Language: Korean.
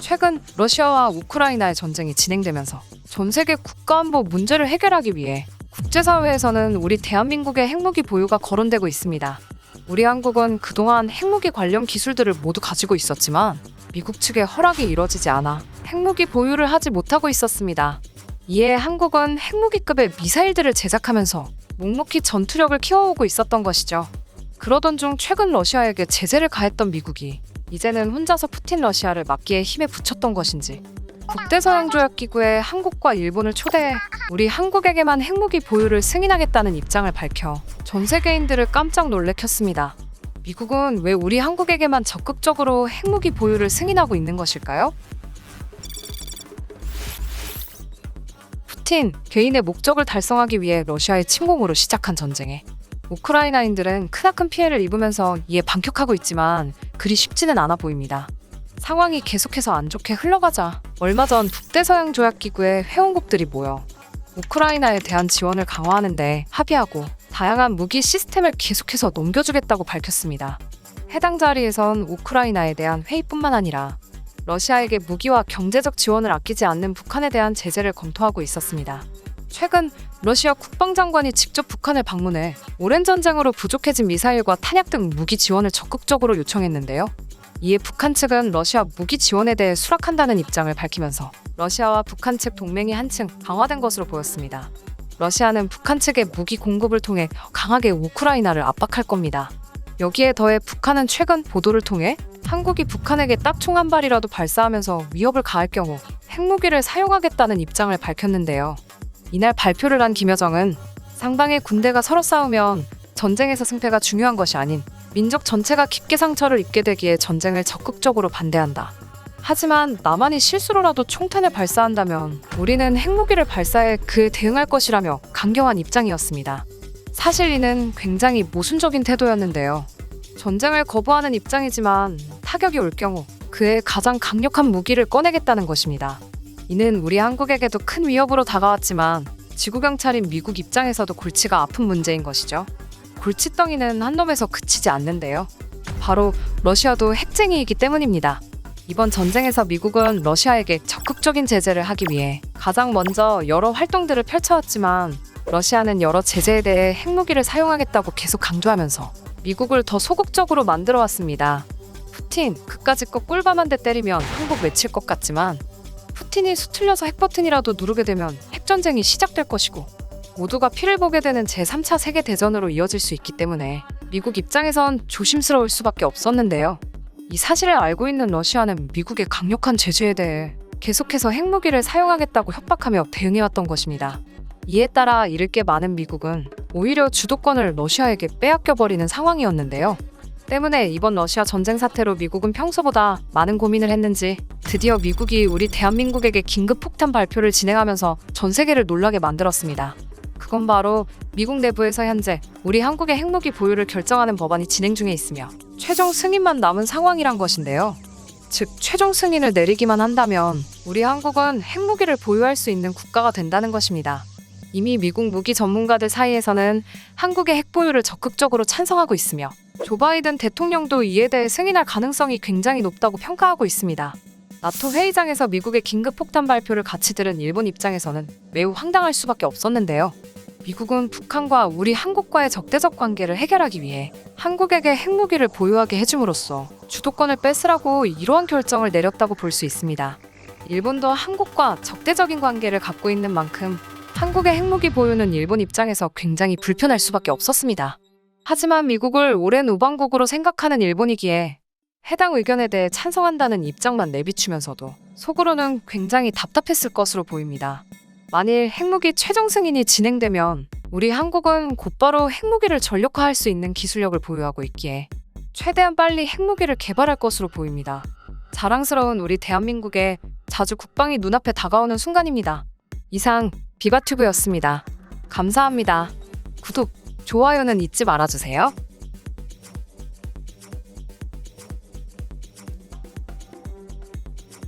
최근 러시아와 우크라이나의 전쟁이 진행되면서 전 세계 국가안보 문제를 해결하기 위해 국제사회에서는 우리 대한민국의 핵무기 보유가 거론되고 있습니다. 우리 한국은 그동안 핵무기 관련 기술들을 모두 가지고 있었지만 미국 측의 허락이 이뤄지지 않아 핵무기 보유를 하지 못하고 있었습니다. 이에 한국은 핵무기급의 미사일들을 제작하면서 묵묵히 전투력을 키워오고 있었던 것이죠. 그러던 중 최근 러시아에게 제재를 가했던 미국이 이제는 혼자서 푸틴 러시아를 막기에 힘에 붙였던 것인지 국대서양조약기구에 한국과 일본을 초대해 우리 한국에게만 핵무기 보유를 승인하겠다는 입장을 밝혀 전 세계인들을 깜짝 놀래켰습니다. 미국은 왜 우리 한국에게만 적극적으로 핵무기 보유를 승인하고 있는 것일까요? 푸틴 개인의 목적을 달성하기 위해 러시아의 침공으로 시작한 전쟁에 우크라이나인들은 크나큰 피해를 입으면서 이에 반격하고 있지만 그리 쉽지는 않아 보입니다. 상황이 계속해서 안 좋게 흘러가자 얼마 전 북대서양 조약 기구의 회원국들이 모여 우크라이나에 대한 지원을 강화하는데 합의하고 다양한 무기 시스템을 계속해서 넘겨주겠다고 밝혔습니다. 해당 자리에선 우크라이나에 대한 회의뿐만 아니라 러시아에게 무기와 경제적 지원을 아끼지 않는 북한에 대한 제재를 검토하고 있었습니다. 최근 러시아 국방장관이 직접 북한을 방문해 오랜 전쟁으로 부족해진 미사일과 탄약 등 무기 지원을 적극적으로 요청했는데요. 이에 북한 측은 러시아 무기 지원에 대해 수락한다는 입장을 밝히면서 러시아와 북한 측 동맹이 한층 강화된 것으로 보였습니다. 러시아는 북한 측의 무기 공급을 통해 강하게 우크라이나를 압박할 겁니다. 여기에 더해 북한은 최근 보도를 통해 한국이 북한에게 딱 총 한 발이라도 발사하면서 위협을 가할 경우 핵무기를 사용하겠다는 입장을 밝혔는데요. 이날 발표를 한 김여정은 상당의 군대가 서로 싸우면 전쟁에서 승패가 중요한 것이 아닌 민족 전체가 깊게 상처를 입게 되기에 전쟁을 적극적으로 반대한다. 하지만 나만이 실수로라도 총탄을 발사한다면 우리는 핵무기를 발사해 그에 대응할 것이라며 강경한 입장이었습니다. 사실 이는 굉장히 모순적인 태도였는데요. 전쟁을 거부하는 입장이지만 타격이 올 경우 그의 가장 강력한 무기를 꺼내겠다는 것입니다. 이는 우리 한국에게도 큰 위협으로 다가왔지만 지구 경찰인 미국 입장에서도 골치가 아픈 문제인 것이죠. 골칫덩이는 한 놈에서 그치지 않는데요. 바로 러시아도 핵쟁이이기 때문입니다. 이번 전쟁에서 미국은 러시아에게 적극적인 제재를 하기 위해 가장 먼저 여러 활동들을 펼쳐왔지만 러시아는 여러 제재에 대해 핵무기를 사용하겠다고 계속 강조하면서 미국을 더 소극적으로 만들어 왔습니다. 푸틴 그까짓 거 꿀밤 한 대 때리면 한국 외칠 것 같지만 푸틴이 수틀려서 핵 버튼이라도 누르게 되면 핵전쟁이 시작될 것이고 모두가 피를 보게 되는 제3차 세계 대전으로 이어질 수 있기 때문에 미국 입장에선 조심스러울 수밖에 없었는데요. 이 사실을 알고 있는 러시아는 미국의 강력한 제재에 대해 계속해서 핵무기를 사용하겠다고 협박하며 대응해왔던 것입니다. 이에 따라 잃을 게 많은 미국은 오히려 주도권을 러시아에게 빼앗겨버리는 상황이었는데요. 때문에 이번 러시아 전쟁 사태로 미국은 평소보다 많은 고민을 했는지 드디어 미국이 우리 대한민국에게 긴급 폭탄 발표를 진행하면서 전 세계를 놀라게 만들었습니다. 그건 바로 미국 내부에서 현재 우리 한국의 핵무기 보유를 결정하는 법안이 진행 중에 있으며 최종 승인만 남은 상황이란 것인데요. 즉 최종 승인을 내리기만 한다면 우리 한국은 핵무기를 보유할 수 있는 국가가 된다는 것입니다. 이미 미국 무기 전문가들 사이에서는 한국의 핵 보유를 적극적으로 찬성하고 있으며 조 바이든 대통령도 이에 대해 승인할 가능성이 굉장히 높다고 평가하고 있습니다. 나토 회의장에서 미국의 긴급 폭탄 발표를 같이 들은 일본 입장에서는 매우 황당할 수밖에 없었는데요. 미국은 북한과 우리 한국과의 적대적 관계를 해결하기 위해 한국에게 핵무기를 보유하게 해줌으로써 주도권을 뺏으라고 이러한 결정을 내렸다고 볼 수 있습니다. 일본도 한국과 적대적인 관계를 갖고 있는 만큼 한국의 핵무기 보유는 일본 입장에서 굉장히 불편할 수밖에 없었습니다. 하지만 미국을 오랜 우방국으로 생각하는 일본이기에 해당 의견에 대해 찬성한다는 입장만 내비추면서도 속으로는 굉장히 답답했을 것으로 보입니다. 만일 핵무기 최종 승인이 진행되면 우리 한국은 곧바로 핵무기를 전력화할 수 있는 기술력을 보유하고 있기에 최대한 빨리 핵무기를 개발할 것으로 보입니다. 자랑스러운 우리 대한민국의 자주 국방이 눈앞에 다가오는 순간입니다. 이상 비바튜브였습니다. 감사합니다. 구독, 좋아요는 잊지 말아주세요.